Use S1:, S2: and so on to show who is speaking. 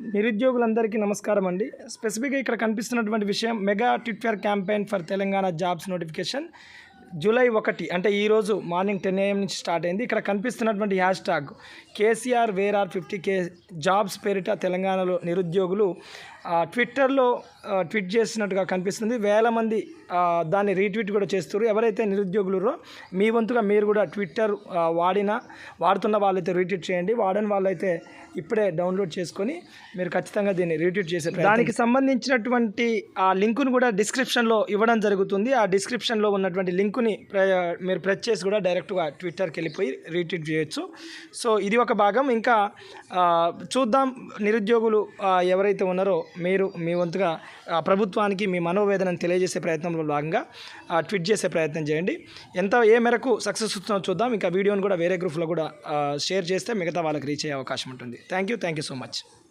S1: నిరుద్యోగులందరికీ నమస్కారం అండి. స్పెసిఫిక్గా ఇక్కడ కనిపిస్తున్నటువంటి విషయం mega Twitter campaign for Telangana jobs notification. July ఒకటి అంటే ఈరోజు మార్నింగ్ టెన్ ఏఎం నుంచి స్టార్ట్ అయింది. ఇక్కడ కనిపిస్తున్నటువంటి hashtag KCR where are fifty K jobs పేరిట తెలంగాణలో నిరుద్యోగులు ట్విట్టర్లో ట్వీట్ చేసినట్టుగా కనిపిస్తుంది. వేల మంది దాన్ని రీట్వీట్ కూడా చేస్తారు ఎవరైతే నిరుద్యోగులురో మీ వంతుగా మీరు కూడా ట్విట్టర్ వాడిన వాడుతున్న వాళ్ళైతే రీట్వీట్ చేయండి. వాడని వాళ్ళైతే ఇప్పుడే డౌన్లోడ్ చేసుకొని మీరు ఖచ్చితంగా దీన్ని రీట్వీట్ చేసే దానికి సంబంధించినటువంటి ఆ లింకును కూడా డిస్క్రిప్షన్లో ఇవ్వడం జరుగుతుంది. ఆ డిస్క్రిప్షన్లో ఉన్నటువంటి లింకుని మీరు ప్రెస్ చేసి కూడా డైరెక్ట్గా ట్విట్టర్కి వెళ్ళిపోయి రీట్వీట్ చేయొచ్చు. సో ఇది ఒక భాగం. ఇంకా చూద్దాం నిరుద్యోగులు ఎవరైతే ఉన్నారో మీరు మీ వంతుగా ప్రభుత్వానికి మీ మనోవేదనను తెలియజేసే ప్రయత్నంలో భాగంగా ట్వీట్ చేసే ప్రయత్నం చేయండి. ఎంత ఏ మేరకు సక్సెస్ వస్తుందో చూద్దాం. ఇంకా వీడియోని కూడా వేరే గ్రూప్లో కూడా షేర్ చేస్తే మిగతా వాళ్ళకి రీచ్ అయ్యే అవకాశం ఉంటుంది. Thank you thank you so much